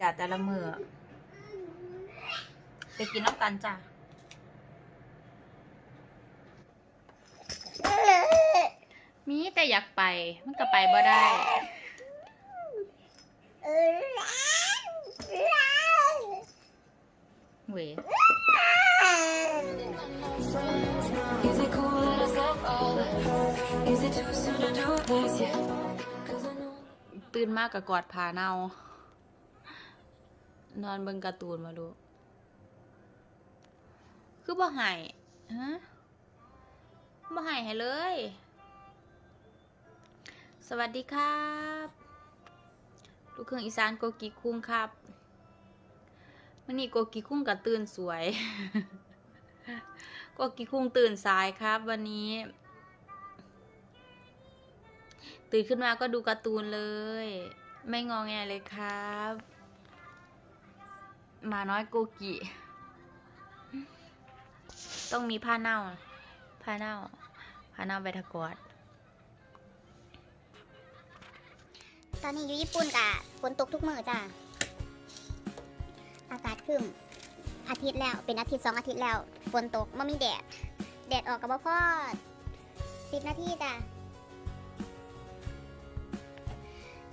จ้าแต่ละมือไปกินน้ำตาลจ้ามีแต่อยากไป มันก็ไปบ่ได้ตื่นมากกับกอดผาเนา นอนเบิ่งการ์ตูนมาดู คือบ่หายฮะบ่หายให้เลย สวัสดีครับลูกเครื่องอีสานโกกิคุ้งครับวันนี้โกกิคุ้งกับตื่นสวย โกกิคุ้งตื่นสายครับ วันนี้ ตื่นขึ้นมาก็ดูการ์ตูนเลย ไม่งองแงเลยครับ มาน้อยโกกิ ต้องมีผ้าเน่า ผ้าเน่า ผ้าเน่าใบทะกอดตอนนี้อยู่ญี่ปุ่นกะฝนตกทุกมื้อจ้ะอากาศครึ้มอาทิตย์แล้วเป็นอาทิตย์สองอาทิตย์แล้วฝนตกไม่มีแดด แดดออกกับพ่อสิบนาทีจ้ะ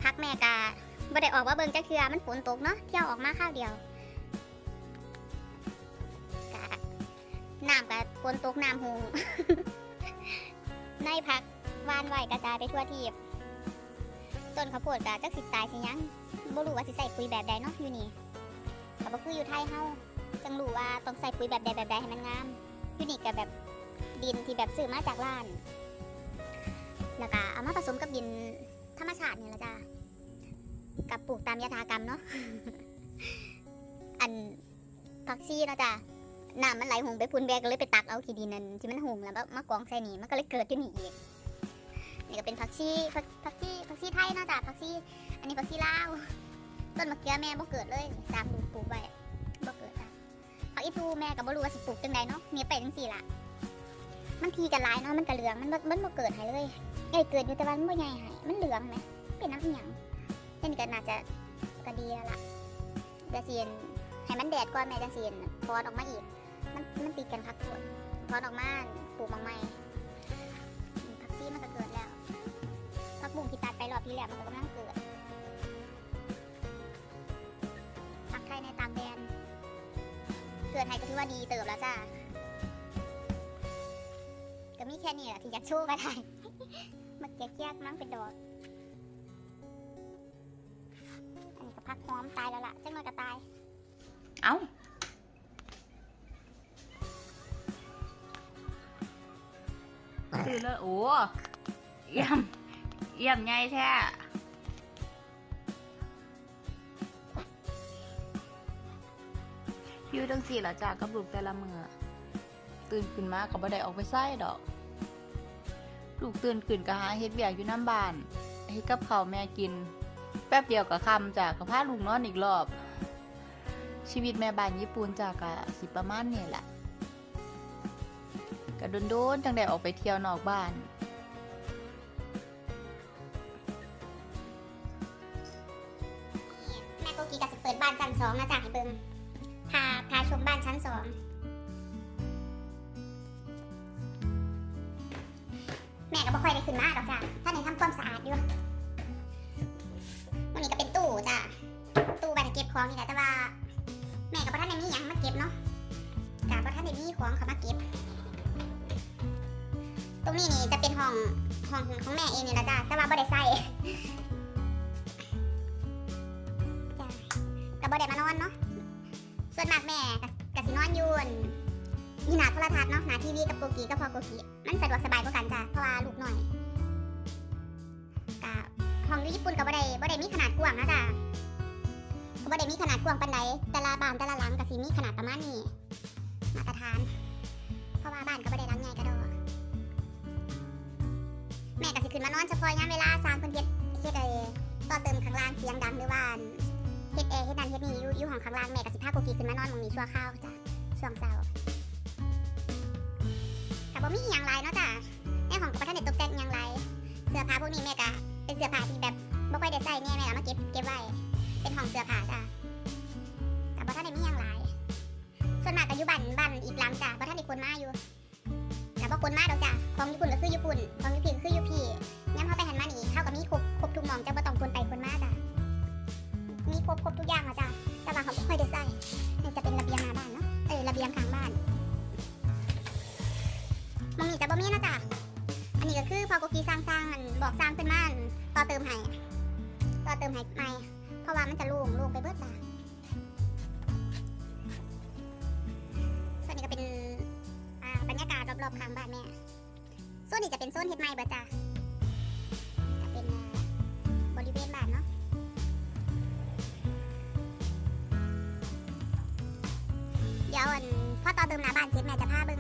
พักแม่กะบ่ได้ออกว่าเบิ่งจักเทือมันฝนตกเนาะเที่ยวออกมาข้าวเดียว น้ำกะฝนตกน้ำหงในพักวานไหวกระจายไปทั่วทีบต้นข้าวโพดกะจักสิตายสิยังบ่รู้ว่าสิใส่ปุ๋ยแบบใดเนาะอยู่นี่ก็บ่คืออยู่ไทยเฮาจังรู้ว่าต้องใส่ปุ๋ยแบบใดแบบใดให้มันงามอยู่นี่ก็แบบดินที่แบบซื้อมาจากร้าน แล้วก็เอามาผสมกับดินธรรมชาตินี่ละจ้ะกับปลูกตามยถากรรมเนาะอันผักชีเนาะจ้ะ น้ำมันไหลหงไปพุ่นแบกก็เลยไปตักเอาขี้ดินนั่นที่มันหงแล้วมากองใส่นี่มันก็เลยเกิดอยู่นี่อีกนี่ก็เป็นผักชีผักผักชีผักชีไทยเนาะจ้ะผักชีอันนี้ผักชีลาวต้นมะเขือแม่บ่เกิดเลยสามลูกปลูกไว้บ่เกิดจ้ะผักอีทูแม่ก็บ่รู้ว่าสิปลูกจังใดเนาะมีไปจังซี่ละมันทีกันหลายเนาะมันก็เหลืองมันมันบ่เกิดให้เลยไอ้เกิดอยู่แต่วันบ่ใหญ่ให้มันเหลืองไหมเป็นน้ำอีหยังเช่ก็น่าจะก็ดีแล้วล่ะเดี๋ยนให้มันแดดก่อนแม่จังสิเห็นพอนออกมาอีก มันมันติดกันพักผลพอนอกมาปลูกมาใหม่ผักชีมันก็เกิดแล้วผักบุ้งที่ตัดไปรอบที่แล้วมันก็กำลังเกิดผักไทยในต่างแดน เกิดไทยก็ถือว่าดีเติบแล้วจ้าก็มีแค่นี้แหละที่อยากโชว์ก็ได้มาเกียกๆมั้งเป็นดอกอันนี้ก็พักหอมตายแล้วล่ะจังหน่อยก็ตาย เอ้า ตื่นเลยโอ้เยี่ยมเยี่ยมไงแท้อยู่จังสี่ละจากับลูกแต่ละมือตื่นขึ้นมาก็บ่ได้ออกไปไส้ดอกลูกตื่นขึ้นก็หาเฮ็ดเวียกอยู่น้ำบานเฮ็ดกับข้าวแม่กิน แป๊บเดียวก็คำจ้ะก็พาลูกนอนอีกรอบ ชีวิตแม่บ้านญี่ปุ่นจ้ะก็สิประมาณนี้แหละ ก็โดนๆจังได้ออกไปเที่ยวนอกบ้าน แม่โกกีก็จะเปิดบ้านชั้นสองนะจ๊ะให้เบิ่งพาพาชมบ้านชั้นสองแม่ก็บ่ค่อยได้ขึ้นมาดอกจ้ะท่านไหนทำความสะอาดอยู่วันนี้ก็เป็นตู้จ้ะตู้ไว้เก็บของนี่แหละแต่ว่า แม่กับพ่ท่านได้มีหยังมาเก็บเนาะกะพ่ท่านได้มีของเขามาเก็บ ตรงนี้นี่จะเป็นห้องห้องของแม่เองนี่ละจ้ะแต่ว่าบ่ได้ใส่จ้ะก็บ่ได้มานอนเนาะส่วนมากแม่ก็ก็สินอนยูนนี่หนาโทรทัศน์เนาะหนาทีวีกับโกกีก็พอโกกีมันสะดวกสบายกว่ากันจ้ะเพราะว่าลูกหน่อยกะห้องอยู่ญี่ปุ่นก็บ่ได้บ่ได้มีขนาดกว้างนะจ้ะก็บ่ได้มีขนาดกว้างปานใดแต่ละบ้านแต่ละหลังก็สิมีขนาดประมาณนี้มาตรฐาน เพราะว่าบ้านก็บ่ได้หลังใหญ่กระโดด แม่ก็สิขึ้นมานอนเฉพาะยามเวลาสามคนเฮ็ดเฮ็ดเอ้ต่อเติมข้างล่างเสียงดังหรือว่าเฮ็ดเอเฮ็ดนั่นเฮ็ดนี่อยู่อยู่ห้องข้างล่างแม่ก็สิพาโกกีขึ้นมานอนมองนี้ชั่วข้าวจ้ะช่วงเช้าแต่บ่มีอีหยังหลายเนาะจ้ะในห้องก็บ่ทันได้ตกแต่งอีหยังหลายเสื้อผ้าพวกนี้แม่ก็เป็นเสื้อผ้าที่แบบบ่ค่อยได้ใส่แน่แม่ก็มาเก็บเก็บไว้เป็นห้องเสื้อผ้าจ้ะแต่บ่ทันได้มีอีหยังหลายส่วนมากก็อยู่บ้านบ้านอีกหลังจ้ะบ่ทันได้คนมาอยู่ แต่ว่าคนมากดอกจ้ะของญี่ปุ่นก็คือญี่ปุ่นของญี่ปุ่นก็คือญี่ปุ่นย้ำเข้าไปหันมานี่เท่ากับมีครบครบทุกหมองจ้ะบ่ต้องคนไปคนมาจ้ะมีครบครบทุกอย่างอะจ้ะแต่ว่าเขาไม่ค่อยได้ใส่จะเป็นระเบียงหน้าบ้านเนาะเออระเบียงข้างบ้านมองนี่จะบ่มีนะจ้ะอันนี้ก็คือพอกุกีสร้างสร้างมันบอกสร้างขึ้นมาต่อเติมให้ต่อเติมให้ใหม่เพราะว่ามันจะล่งล่งไปเบิดจ้ะ รอบข้างบ้านแม่ส่วนนี้จะเป็นโซนเฮ็ดไม้เบิดจ้ะจะเป็นบริเวณบ้านเนาะเดี๋ยวอันพอต่อเติมหน้าบ้านเสร็จแม่จะพาเบิ่ง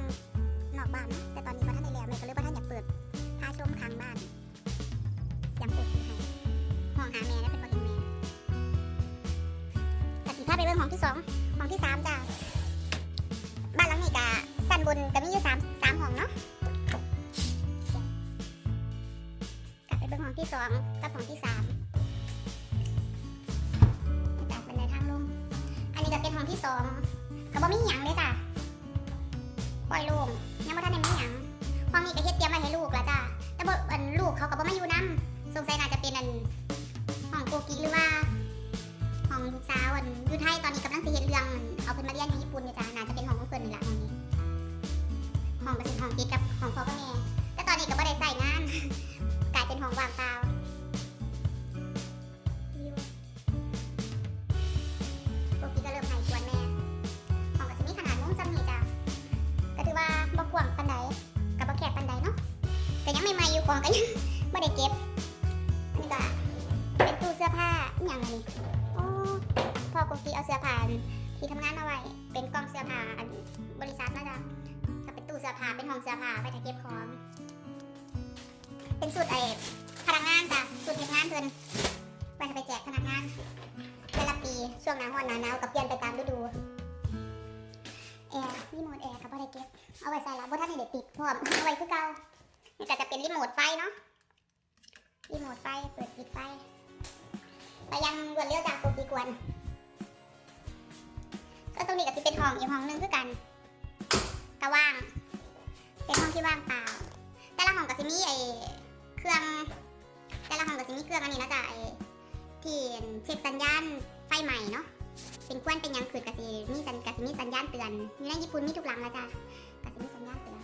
นอกบ้านนะแต่ตอนนี้พ่ท่านได้แล้วแม่ก็เลยพ่ท่านอยากเปิดพาชมข้างบ้านเสียงเปิดให้ห้องหาแม่นะเป็นบ่เห็นแม่แต่สิพาไปเบิ่งห้องที่สองห้องที่สามจ้ะบ้านหลังนี้กะสั้นบนก็มีอยู่สาม นาะกลับไปเบิ่งห้องที่สองกับห้องที่สามจากบันไดทางลง อันนี้ก็เป็นห้องที่สองก็บ่มีหยังเลยจ้ะปล่อยโล่งยังบ่ทันได้มีหยังห้องนี้ก็เฮ็ดเตรียมไว้ให้ลูกแล้วจ้ะแต่บ่อันลูกเขาก็บ่มาอยู่นํสงสัยน่าจะเป็นอันห้องโกกิหรือว่าของลูกสาวอันอยู่ไทยตอนนี้กำลังสิเฮ็ดเรื่องเอาเพิ่นมาเรียนอยู่ญี่ปุ่นอยู่จ้ะน่าจะเป็น ห้องก็สิห้องติดกับของพ่อกับแม่แต่ตอนนี้ก็บ่ได้ใส่งาน กลายเป็นห้องว่างเปล่าอยู่ปกติก็เริ่มให้ควรแม่ห้องก็สิมีขนาดมุ้งจำนี่จ้ะก็ถือว่าบ่กว้างปานใดก็บ่แคบปานใดเนาะก็ยังใหม่ๆอยู่ของก็ยังบ่ได้เก็บอันนี้ก็เป็นตู้เสื้อผ้าอย่างนี้โอ้พ่อกุ๊กกี้เอาเสื้อผ้าที่ทำงานเอาไว้ เป็นกล่องเสื้อผ้าอันบริษัท ถาเป็นตู้เสื้อผ้าเป็นห้องเสื้อผ้าไปถ่ายเก็บของ เป็นสูตรไอ้พนักงานจ้ะสูตรเก็บงานเพิ่นไปไปแจกพนักงานแต่ละปีช่วงหน้าร้อนหนาหนาวกับเปลี่ยนไปตามฤดูแอร์รีโมทแอร์กับบ่ได้เก็บเอาไว้ใส่ละบ่ทันได้ติดพร้อมเอาไว้คือเก่านี่ก็จะเป็นรีโมทไฟเนาะรีโมทไฟเปิดปิดไฟไปยังรวดเร็วจากตัวปีกวนก็ตรงนี้ก็จะเป็นห้องอีกห้องหนึงคือกันก็ว่าง เป็นห้องที่ว่างเปล่า แต่ละห้องก็จะมีไอ้เครื่อง แต่ละห้องก็จะมีเครื่องอันนี้นะจ๊ะไอ้ที่เช็คสัญญาณไฟใหม่เนาะ เป็นควนเป็นยังคือก็จะมีสัญก็จะมีสัญญาณเตือนอยู่ในญี่ปุ่นมีทุกหลังแล้วจ้ะก็จะมีสัญญาณเตือน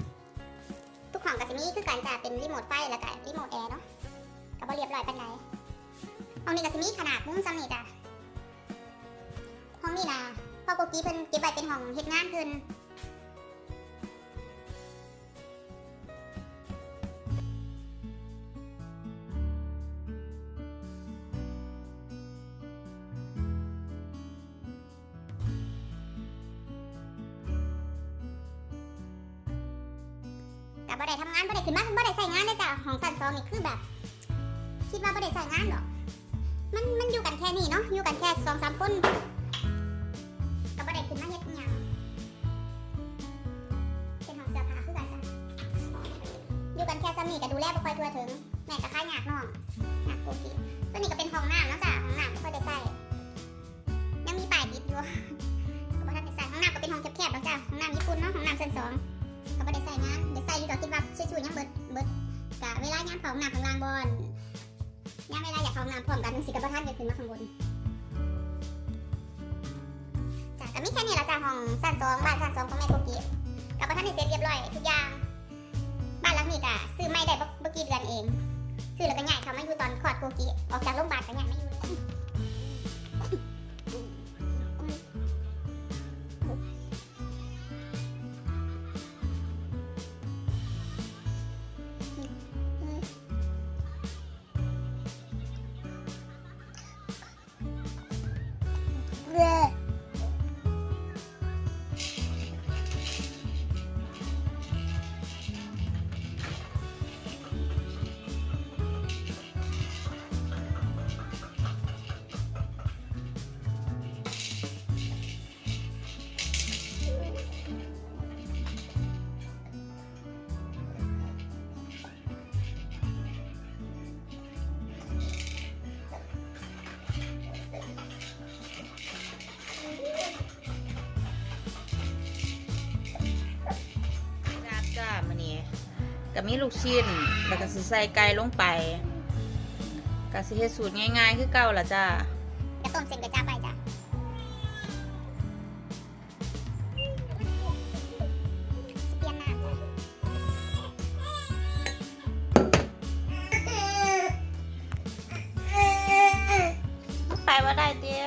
ทุกห้องก็จะมีคือกันจ้ะเป็นรีโมทไฟแล้วก็รีโมทแอร์เนาะก็บ่เรียบร้อยปานใดห้องนี้ก็จะมีขนาดมุ้งซ้ำนี่จ้ะห้องนี้นะพ่อโกกี้เพิ่นเก็บไว้เป็นห้องเฮ็ดงานเพิ่น แต่บ่ได้ทำงานบ่ได้ขึ้นมาบ่ได้ใส่งานเลยจ้ะห้องสันซองนี่คือแบบ คิดว่าบ่ได้ใส่งานหรอกมันมันอยู่กันแค่นี้เนาะอยู่กันแค่สองสามคนก็บ่ได้ขึ้นมาเฮ็ดหยังเป็นห้องเสื้อผ้าคือกันจ้ะอยู่กันแค่ซ้ำนี่ก็ดูแลบ่ค่อยทั่วถึง แม่ก็ค่ายยากน้องหยากปกติตัวนี้ก็เป็นห้องน้ำเนาะจ้ะห้องน้ำบ่ค่อยได้ใส่ยังมีป้ายติดอยู่ก็บ่ทันได้ใส่ห้องน้ำก็เป็นห้องแคบๆเนาะจ้ะห้องน้ำญี่ปุ่นเนาะห้องน้ำชั้นสอง ก็บ่ได้ใส่งานได้ใส่อยู่ดอกคิดว่าช่วยๆยังเบิดเบิดกะเวลายามเขาห้องน้ำข้างล่างบอนย่ามเวลาอยากเข้าห้องน้ำพร้อมกันสิกับพระท่านจะขึ้นมาข้างบนจ้ะก็มีแค่นี้ละจ้ะห้องสั้นสองบ้านสั้นสองของแม่โกกิกับท่านนี่เสร็จเรียบร้อยทุกอย่าง บ้านหลังนี้ก็ซื้อไม่ได้บ่บ่กี่เดือนเอง ซื้อแล้วก็ย้ายเขามาอยู่ตอนคลอดโกกิออกจากโรงพยาบาลก็ย้ายมาอยู่เลย ก็มีลูกชิ้น แล้วก็สิใส่ไก่ลงไปก็สิเฮ็ดสูตรง่ายๆ คือเก่าล่ะจ้ากระต้มเส้นกระจับไปจ้ะสิเปลี่ยนน้ำจ้ะไปว่าได้เตี้ย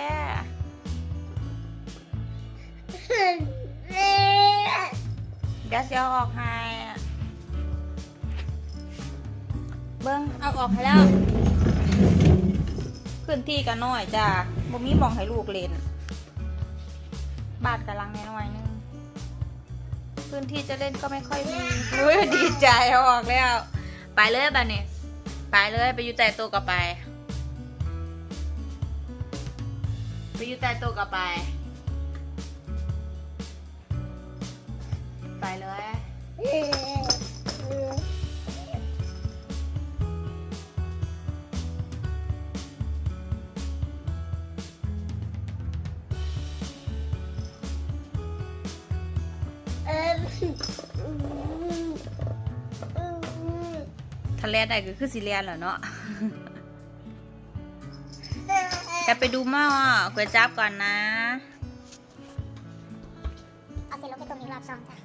เดี๋ยวสิเอาออกให้ เบิ้งเอาออกให้แล้วพื้นที่กันน้อยจ้าบ่มีมองให้ลูกเล่น บาทกำลังน้อยนึง พื้นที่จะเล่นก็ไม่ค่อยมีอุ้ยดีใจเอาออกแล้ว ไปเลยบ้านนี้ไปเลยไปอยู่แต่ตัวกับไป ไปอยู่ใต้โต๊ะกับไป ไปเลย ทะเลได้ก็คือสิเลียนแหละเนาะจะไปดูหม้อก๋วยจับก่อนนะ เอาเส้นลงไปต้มอีกรอบสองจ้ะ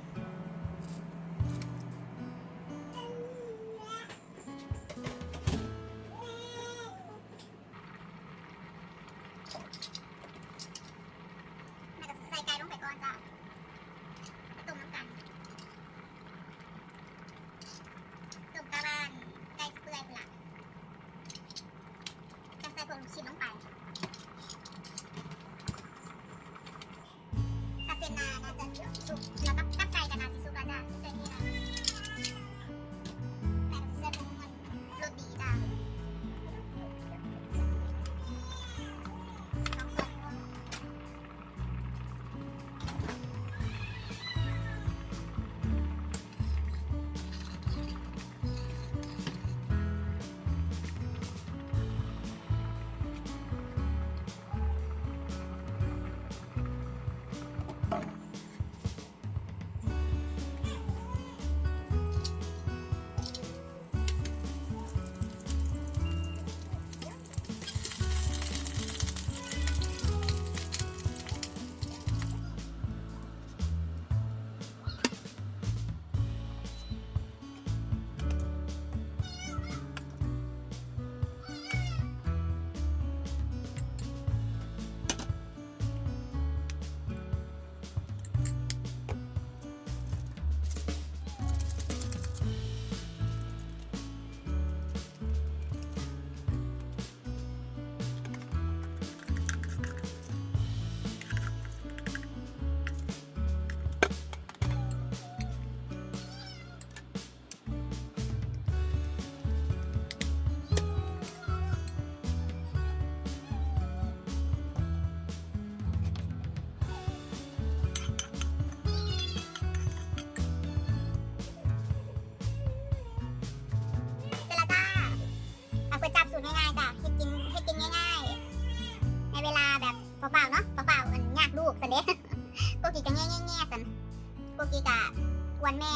วนแม่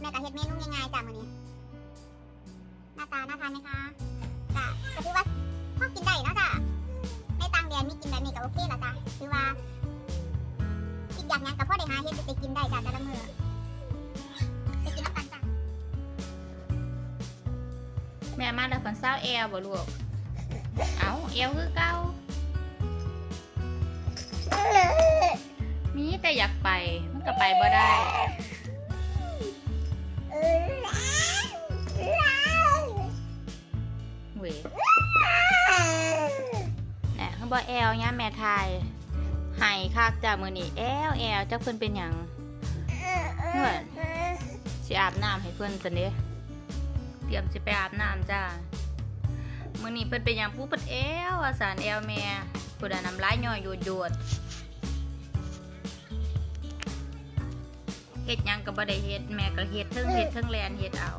แม่ก็เฮ็ดเมนูง่ายๆจ้ะมื้อนี้หน้าตาน่าทานไหมคะจ้ะก็ถือว่าพอกินได้เนาะจ้ะในต่างแดนมีกินแบบนี้ก็โอเคละจ้ะถือว่าคิดอยากหยังก็พอได้หาเฮ็ดไปกินได้จ้ะแต่ละมื้อไปกินน้ำกันจ้ะแม่มาแล้วฝันเศร้าแอลบ่ลูกเอาแอลคือเก่ามีแต่อยากไปมันก็ไปบ่ได้ ลเนี่ยแม่ไทยไห้คักจากมือนี่แอลแอลจักเพิ่อนเป็นหยังเหมือนสิอาบน้ำให้เพิ่อนจันเด้เตรียมสิไปอาบน้ำจ้ามือนี้เพิ่อนเป็นหยังผู้เปิดแอลอาสารแอลแม่ผู้ใดน้ำลายย่อยโยดโยดเฮ็ดยังก็บ่ได้เฮ็ดแม่ก็เฮ็ดเทิงเฮ็ดเทิงแลนเฮ็ดเอา